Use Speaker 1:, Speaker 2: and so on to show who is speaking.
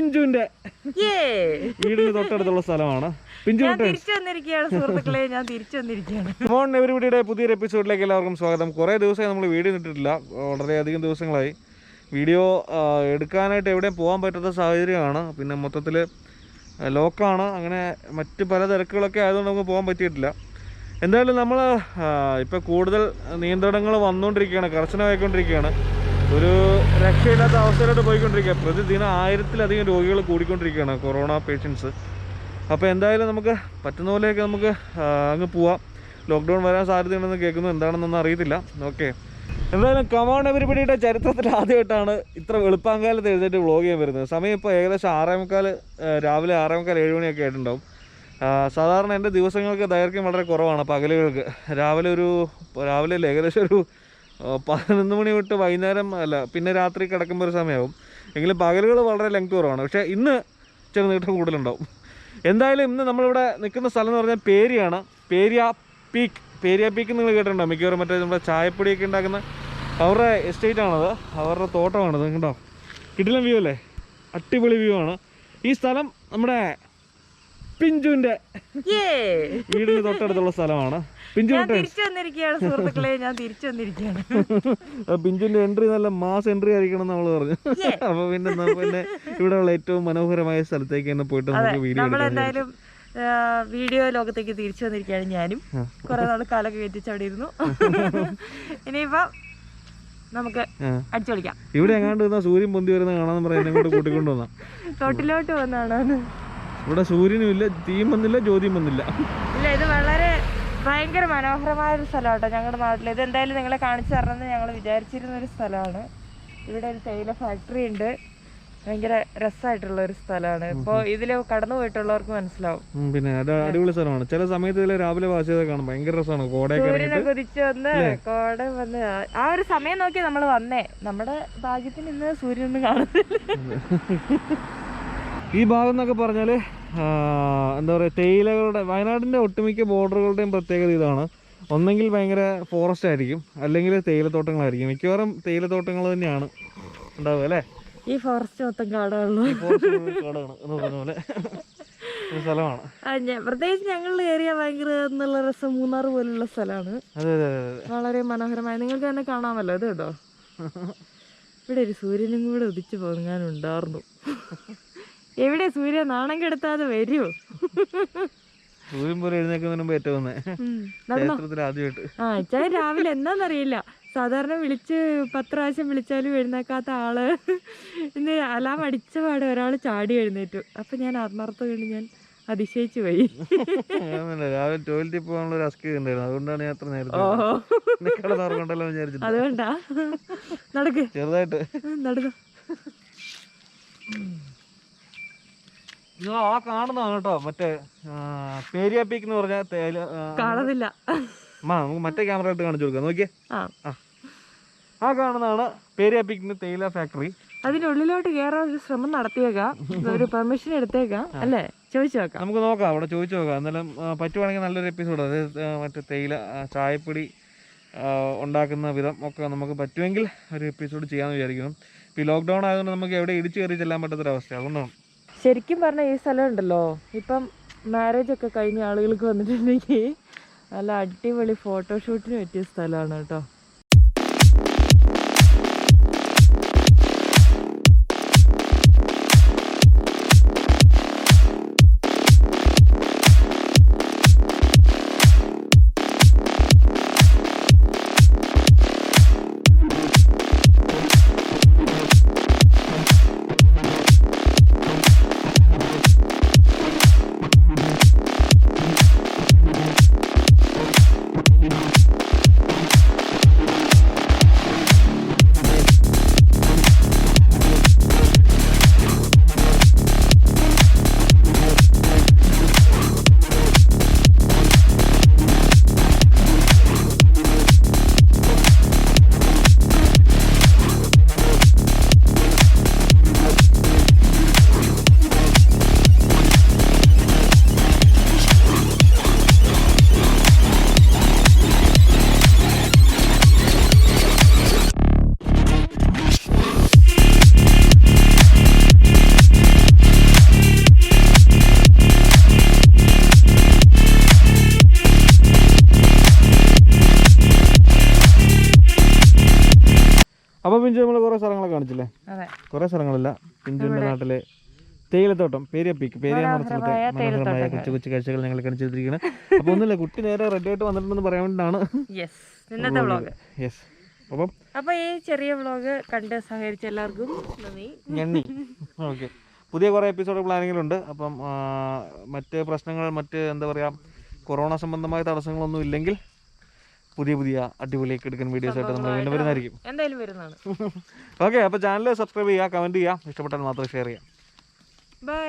Speaker 1: പിഞ്ചുവിന്റെ വീടിന് തൊട്ടടുത്തുള്ള സ്ഥലമാണ്. പിഞ്ചു
Speaker 2: തിരിച്ചു വന്നിരിക്കുകയാണ് സുഹൃത്തുക്കളെ. ഞാൻ തിരിച്ചു വന്നിരിക്കുകയാണ്.
Speaker 1: മോൺ പുതിയൊരു എപ്പിസോഡിലേക്ക് എല്ലാവർക്കും സ്വാഗതം. കുറേ ദിവസമായി നമ്മൾ വീഡിയോ ഇട്ടിട്ടില്ല വളരെയധികം ദിവസങ്ങളായി. വീഡിയോ എടുക്കാനായിട്ട് എവിടെയും പോകാൻ പറ്റാത്ത സാഹചര്യമാണ്. പിന്നെ മൊത്തത്തിൽ ലോക്കാണ് അങ്ങനെ മറ്റ് പല തിരക്കുകളൊക്കെ ആയതുകൊണ്ട് നമുക്ക് പോകാൻ പറ്റിയിട്ടില്ല. എന്തായാലും നമ്മൾ ഇപ്പോൾ കൂടുതൽ നിയന്ത്രണങ്ങൾ വന്നുകൊണ്ടിരിക്കുകയാണ് കർശനമായിക്കൊണ്ടിരിക്കുകയാണ്. ഒരു രക്ഷയില്ലാത്ത അവസ്ഥയിലോട്ട് പോയിക്കൊണ്ടിരിക്കുക. പ്രതിദിനം ആയിരത്തിലധികം രോഗികൾ കൂടിക്കൊണ്ടിരിക്കുകയാണ് കൊറോണ പേഷ്യൻസ്. അപ്പോൾ എന്തായാലും നമുക്ക് പറ്റുന്ന പോലെയൊക്കെ നമുക്ക് അങ്ങ് പോവാം. ലോക്ക്ഡൗൺ വരാൻ സാധ്യതയുണ്ടെന്ന് കേൾക്കുന്നു. എന്താണെന്നൊന്നും അറിയത്തില്ല. ഓക്കെ. എന്തായാലും കമാൺ എവരിപടിയുടെ ചരിത്രത്തിൽ ആദ്യമായിട്ടാണ് ഇത്ര വെളുപ്പാങ്കാലത്ത് എഴുന്നേറ്റ് വ്ളോഗ് ചെയ്യാൻ വരുന്നത്. സമയം ഇപ്പോൾ ഏകദേശം ആറേ മുക്കാൽ ആ, രാവിലെ ആറേ മുക്കാൽ ഏഴ് മണിയൊക്കെ ആയിട്ടുണ്ടാവും. സാധാരണ എന്റെ ദിവസങ്ങൾക്ക് ദൈർഘ്യം വളരെ കുറവാണ്. പകലുകൾക്ക് രാവിലെ ഒരു രാവിലെ ഏകദേശം ഒരു പതിനൊന്ന് മണി തൊട്ട് വൈകുന്നേരം അല്ല പിന്നെ രാത്രി കിടക്കുമ്പോൾ ഒരു സമയമാവും എങ്കിലും പകലുകൾ വളരെ ലെങ്ത് കുറവാണ്. പക്ഷേ ഇന്ന് ചെറു നീട്ടം കൂടുതലുണ്ടാവും. എന്തായാലും ഇന്ന് നമ്മളിവിടെ നിൽക്കുന്ന സ്ഥലം എന്ന് പറഞ്ഞാൽ പേരിയാണ്. പേരിയ പീക്ക്. പേരിയ പീക്ക് നിങ്ങൾ കേട്ടിട്ടുണ്ടോ? മിക്കവാറും മറ്റേ നമ്മുടെ ചായപ്പൊടിയൊക്കെ ഉണ്ടാക്കുന്ന അവരുടെ എസ്റ്റേറ്റ് ആണത്. അവരുടെ തോട്ടമാണത്. കണ്ടോ? കിടിലം വ്യൂ അല്ലേ? അടിപൊളി വ്യൂ ആണ്. ഈ സ്ഥലം നമ്മുടെ പിഞ്ചുവിന്റെ
Speaker 2: യേ.
Speaker 1: വീടിന് തൊട്ടടുത്തുള്ള സ്ഥലമാണ്. പിഞ്ചു
Speaker 2: തിരിച്ചു വന്നിരിക്കുകയാണ് സുഹൃത്തുക്കളെ. ഞാൻ തിരിച്ചു വന്നിരിക്കുകയാണ്.
Speaker 1: പിഞ്ചുവിന്റെ എൻട്രി നല്ല മാസ് എൻട്രി ആയിരിക്കണം നമ്മൾ പറഞ്ഞു. അപ്പൊ പിന്നെ പിന്നെ ഇവിടെയുള്ള ഏറ്റവും മനോഹരമായ സ്ഥലത്തേക്ക് തന്നെ പോയിട്ട് നമുക്ക് വീഡിയോ എടുക്കാം.
Speaker 2: എന്തായാലും വീഡിയോ ലോകത്തേക്ക് തിരിച്ചു വന്നിരിക്കുകയാണ് ഞാനും. കുറെ നാൾ കാലൊക്കെ കയറ്റിച്ച് അവിടെ ഇരുന്നു. ഇനിയിപ്പോ നമുക്ക്. അടിച്ചു കളിക്കാം
Speaker 1: ഇവിടെ എങ്ങാണ്ട് സൂര്യൻ പൊന്തി വരുന്ന കാണാന്ന് പറയാൻ കൂട്ടിക്കൊണ്ടു വന്നാ.
Speaker 2: തൊട്ടിലോട്ട് വന്നാണ്
Speaker 1: ഇവിടെ സൂര്യനും ഇല്ല തീയും വന്നില്ല ജ്യോതിയും വന്നില്ല
Speaker 2: ഇല്ല ഇത് വളരെ ഭയങ്കര മനോഹരമായ ഒരു സ്ഥലമാണ് കേട്ടോ ഞങ്ങളുടെ നാട്ടിൽ ഇത് എന്തായാലും നിങ്ങളെ കാണിച്ചു തരണമെന്ന് ഞങ്ങൾ വിചാരിച്ചിരുന്ന ഒരു സ്ഥലമാണ്. ഇവിടെ ഒരു തേയില ഫാക്ടറി ഉണ്ട്. ഭയങ്കര രസമായിട്ടുള്ള ഒരു സ്ഥലമാണ് ഇപ്പോൾ ഇതിൽ കടന്നു പോയിട്ടുള്ളവർക്ക് മനസ്സിലാവും.
Speaker 1: പിന്നെ അത് അടിപൊളി സ്ഥലമാണ്. ചില സമയത്ത് ഇതിലെ രാവിലെ വാസിയതൊക്കെ കാണും. ഭയങ്കര രസമാണ് കോടയൊക്കെ
Speaker 2: കുതിച്ചു വന്ന് കോട വന്ന് ആ- ആ ഒരു സമയം നോക്കി നമ്മൾ വന്നേ. നമ്മുടെ ഭാഗ്യത്തിന് ഇന്ന് സൂര്യനൊന്നും കാണുന്നില്ല.
Speaker 1: ഈ ഭാഗം എന്നൊക്കെ പറഞ്ഞാൽ എന്താ പറയുക തേയിലകളുടെ വയനാടിന്റെ ഒട്ടുമിക്ക ബോർഡറുകളുടെയും പ്രത്യേകത ഇതാണ്. ഒന്നെങ്കിൽ ഭയങ്കര ഫോറസ്റ്റ് ആയിരിക്കും അല്ലെങ്കിൽ തേയിലത്തോട്ടങ്ങളായിരിക്കും. മിക്കവാറും തേയിലത്തോട്ടങ്ങൾ തന്നെയാണ് ഉണ്ടാവുക അല്ലേ?
Speaker 2: ഈ ഫോറസ്റ്റ് മൊത്തം
Speaker 1: ഫോറസ്റ്റ് കാടാണ് എന്ന് പറഞ്ഞ പോലെ സ്ഥലമാണ്.
Speaker 2: പ്രത്യേകിച്ച് ഞങ്ങളുടെ ഏരിയ ഭയങ്കര എന്നുള്ള രസം മൂന്നാർ പോലുള്ള സ്ഥലമാണ്. വളരെ മനോഹരമായി. നിങ്ങൾക്ക് തന്നെ കാണാമല്ലോ ഇത് കേട്ടോ. ഇവിടെ ഒരു സൂര്യനും കൂടെ ഉദിച്ചു പൊങ്ങാനുണ്ടായിരുന്നു എവിടെ സൂര്യ നാണം കെടുത്താതെ വരുമോ
Speaker 1: സൂര്യൻ പോലെ എഴുന്നേക്കുന്നതിന് മുമ്പ് ഏറ്റവും വന്നേ ചരിത്രത്തിൽ ആദ്യമായിട്ട്.
Speaker 2: ആ അച്ഛൻ രാവിലെ എന്താണെന്നറിയില്ല സാധാരണ വിളിച്ച് പത്ത് പ്രാവശ്യം വിളിച്ചാലും എഴുന്നേക്കാത്ത ആൾ. ഇന്ന് അലാം അടിച്ച പാടെ ഒരാൾ ചാടി എഴുന്നേറ്റു. അപ്പൊ ഞാൻ ആത്മാർത്ഥ കണ്ട് ഞാൻ അതിശയിച്ചു പോയി.
Speaker 1: രാവിലെ ടോയ്ലറ്റിൽ പോകാനുള്ള ഒരു അസ്കി ഉണ്ടായിരുന്നു അതുകൊണ്ടാണ് ഞാൻ അത്ര നേരത്തെ
Speaker 2: അതുകൊണ്ടാ. നടക്ക്.
Speaker 1: ചെറുതായിട്ട്.
Speaker 2: നടന്നു?
Speaker 1: ഇത് ആ കാണുന്നതാണ് കേട്ടോ മറ്റേ പേരിയ പീക്ക് എന്ന് പറഞ്ഞ തേയില
Speaker 2: കാണുന്നില്ല.
Speaker 1: നമുക്ക് മറ്റേ ക്യാമറ ഇട്ട് കാണിച്ചു കൊടുക്കാം. നോക്കിയേ.
Speaker 2: ആ.
Speaker 1: കാണുന്നതാണ് പേരിയ പീക്കിന്റെ തേയില ഫാക്ടറി
Speaker 2: അതിനുള്ളിലോട്ട് കയറാൻ ഒരു ശ്രമം നടത്തിയേക്കാം. ഒരു പെർമിഷൻ എടുത്തേക്കാം അല്ലേ? ചോദിച്ചു നോക്കാം.
Speaker 1: നമുക്ക് നോക്കാം അവിടെ ചോദിച്ചു നോക്കാം. എന്നാലും പറ്റുവാണെങ്കിൽ നല്ലൊരു എപ്പിസോഡ് അതായത് മറ്റേ തേയില ചായപ്പൊടി ഉണ്ടാക്കുന്ന വിധം ഒക്കെ നമുക്ക് പറ്റുമെങ്കിൽ ഒരു എപ്പിസോഡ് ചെയ്യാമെന്ന് വിചാരിക്കുന്നു. ഇപ്പോൾ ഈ ലോക്ക്ഡൗൺ ആയതുകൊണ്ട് നമുക്ക് എവിടെ ഇടിച്ചു കയറി ചെല്ലാൻ പറ്റാത്തൊരവസ്ഥ അതുകൊണ്ടാണ്.
Speaker 2: ശരിക്കും പറഞ്ഞ ഈ സ്ഥലം ഉണ്ടല്ലോ ഇപ്പം മാരേജ് ഒക്കെ കഴിഞ്ഞ ആളുകൾക്ക് വന്നിട്ടുണ്ടെങ്കിൽ നല്ല അടിപൊളി ഫോട്ടോഷൂട്ടിന് പറ്റിയ സ്ഥലമാണ് കേട്ടോ.
Speaker 1: പിഞ്ചു നമ്മൾ കുറേ സ്ഥലങ്ങളൊക്കെ കാണിച്ചില്ലേ? കുറേ സ്ഥലങ്ങളില്ല. പിഞ്ചുവിന്റെ നാട്ടിലെ തേയിലത്തോട്ടം പേരിയപ്പിക്ക് പേരിയ പീക്ക് പേരിയ സ്ഥലത്തെ മനോഹരമായ കൊച്ചു കൊച്ചു കാഴ്ചകൾ ഞങ്ങൾ കാണിച്ചിരിക്കുന്നത് അപ്പോൾ ഒന്നുമില്ല കുട്ടി നേരെ റെഡി ആയിട്ട് വന്നിട്ടുണ്ടെന്ന് പറയാൻ വേണ്ടിയിട്ടാണ്.
Speaker 2: യെസ്
Speaker 1: അപ്പം
Speaker 2: അപ്പോൾ ഈ ചെറിയ വ്ളോഗ് കണ്ട് സഹകരിച്ച എല്ലാവർക്കും നന്ദി.
Speaker 1: ഓക്കെ പുതിയ കുറേ എപ്പിസോഡ് പ്ലാനിങ്ങിലുണ്ട്. അപ്പം മറ്റ് പ്രശ്നങ്ങൾ മറ്റ് എന്താ പറയുക കൊറോണ സംബന്ധമായ തടസ്സങ്ങളൊന്നും ഇല്ലെങ്കിൽ പുതിയ പുതിയ അടിപൊളിയൊക്കെ എടുക്കുന്ന വീഡിയോസ് ആയിട്ട് നമ്മൾ വീണ്ടും വരുന്നതായിരിക്കും.
Speaker 2: എന്തായാലും വരുന്നതാണ്.
Speaker 1: ഓക്കെ അപ്പോൾ ചാനൽ സബ്സ്ക്രൈബ് ചെയ്യുക കമന്റ് ചെയ്യുക. ഇഷ്ടപ്പെട്ടാൽ മാത്രം ഷെയർ ചെയ്യാം
Speaker 2: ബൈ